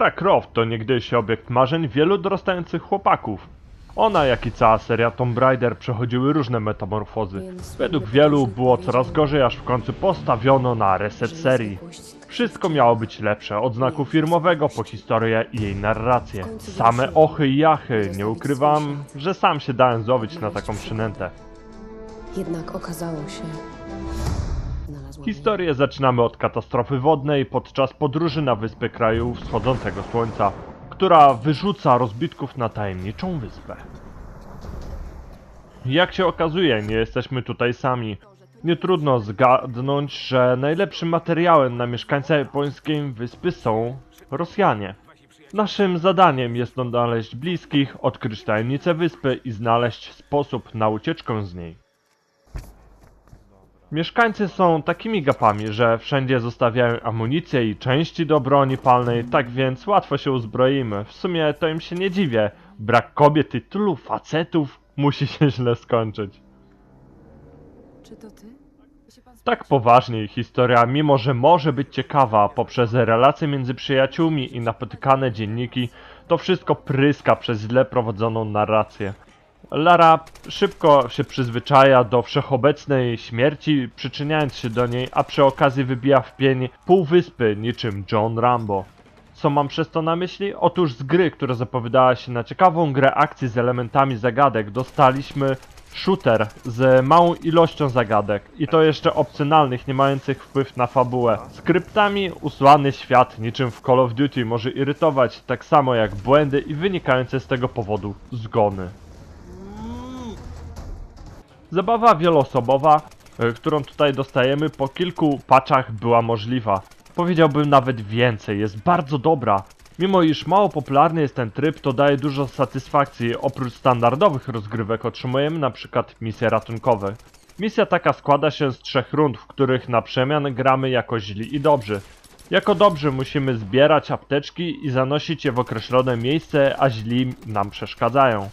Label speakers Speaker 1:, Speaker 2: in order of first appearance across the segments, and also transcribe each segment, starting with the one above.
Speaker 1: Lara Croft to niegdyś obiekt marzeń wielu dorastających chłopaków. Ona, jak i cała seria Tomb Raider przechodziły różne metamorfozy. Według wielu było coraz gorzej, aż w końcu postawiono na reset serii. Wszystko miało być lepsze, od znaku firmowego po historię i jej narrację. Same ochy i jachy, nie ukrywam, że sam się dałem złowić na taką przynętę.
Speaker 2: Jednak okazało się.
Speaker 1: Historię zaczynamy od katastrofy wodnej podczas podróży na wyspę kraju wschodzącego słońca, która wyrzuca rozbitków na tajemniczą wyspę. Jak się okazuje, nie jesteśmy tutaj sami. Nie trudno zgadnąć, że najlepszym materiałem na mieszkańca japońskiej wyspy są Rosjanie. Naszym zadaniem jest odnaleźć bliskich, odkryć tajemnicę wyspy i znaleźć sposób na ucieczkę z niej. Mieszkańcy są takimi gapami, że wszędzie zostawiają amunicję i części do broni palnej, tak więc łatwo się uzbroimy. W sumie to im się nie dziwię. Brak kobiet tylu facetów musi się źle skończyć.
Speaker 2: Czy to ty?
Speaker 1: Tak poważnie historia, mimo że może być ciekawa poprzez relacje między przyjaciółmi i napotykane dzienniki, to wszystko pryska przez źle prowadzoną narrację. Lara szybko się przyzwyczaja do wszechobecnej śmierci, przyczyniając się do niej, a przy okazji wybija w pień pół wyspy niczym John Rambo. Co mam przez to na myśli? Otóż z gry, która zapowiadała się na ciekawą grę akcji z elementami zagadek, dostaliśmy shooter z małą ilością zagadek i to jeszcze opcjonalnych, nie mających wpływ na fabułę. Skryptami usłany świat niczym w Call of Duty może irytować, tak samo jak błędy i wynikające z tego powodu zgony. Zabawa wieloosobowa, e, którą tutaj dostajemy po kilku patchach była możliwa. Powiedziałbym nawet więcej, jest bardzo dobra. Mimo iż mało popularny jest ten tryb, to daje dużo satysfakcji. Oprócz standardowych rozgrywek otrzymujemy na przykład misje ratunkowe. Misja taka składa się z trzech rund, w których na przemian gramy jako źli i dobrzy. Jako dobrzy musimy zbierać apteczki i zanosić je w określone miejsce, a źli nam przeszkadzają.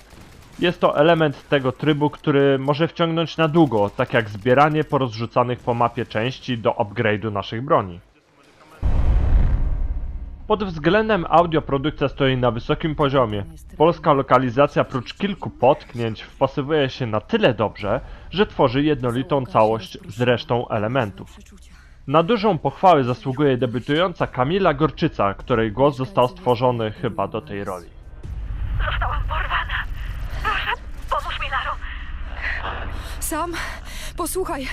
Speaker 1: Jest to element tego trybu, który może wciągnąć na długo, tak jak zbieranie porozrzucanych po mapie części do upgrade'u naszych broni. Pod względem audio produkcja stoi na wysokim poziomie. Polska lokalizacja prócz kilku potknięć wpasowuje się na tyle dobrze, że tworzy jednolitą całość z resztą elementów. Na dużą pochwałę zasługuje debiutująca Kamila Gorczyca, której głos został stworzony chyba do tej roli.
Speaker 3: Zostałam.
Speaker 4: Sam, posłuchaj,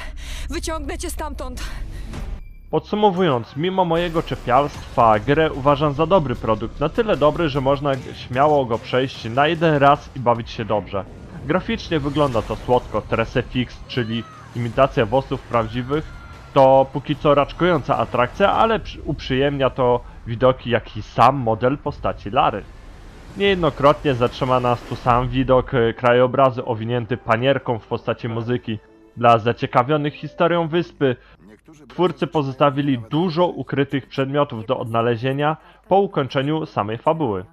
Speaker 4: wyciągnę cię stamtąd.
Speaker 1: Podsumowując, mimo mojego czepialstwa, grę uważam za dobry produkt, na tyle dobry, że można śmiało go przejść na jeden raz i bawić się dobrze. Graficznie wygląda to słodko, TRS-FX, czyli imitacja włosów prawdziwych, to póki co raczkująca atrakcja, ale przy- uprzyjemnia to widoki jak i sam model postaci Lary. Niejednokrotnie zatrzyma nas tu sam widok e, krajobrazu owinięty panierką w postaci muzyki. Dla zaciekawionych historią wyspy, twórcy pozostawili dużo ukrytych przedmiotów do odnalezienia po ukończeniu samej fabuły.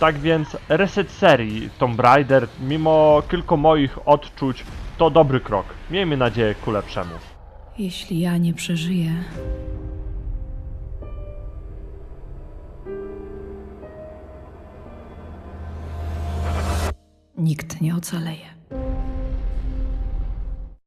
Speaker 1: Tak więc reset serii Tomb Raider, mimo kilku moich odczuć, to dobry krok. Miejmy nadzieję ku lepszemu.
Speaker 4: Jeśli ja nie przeżyję. Nikt nie ocaleje.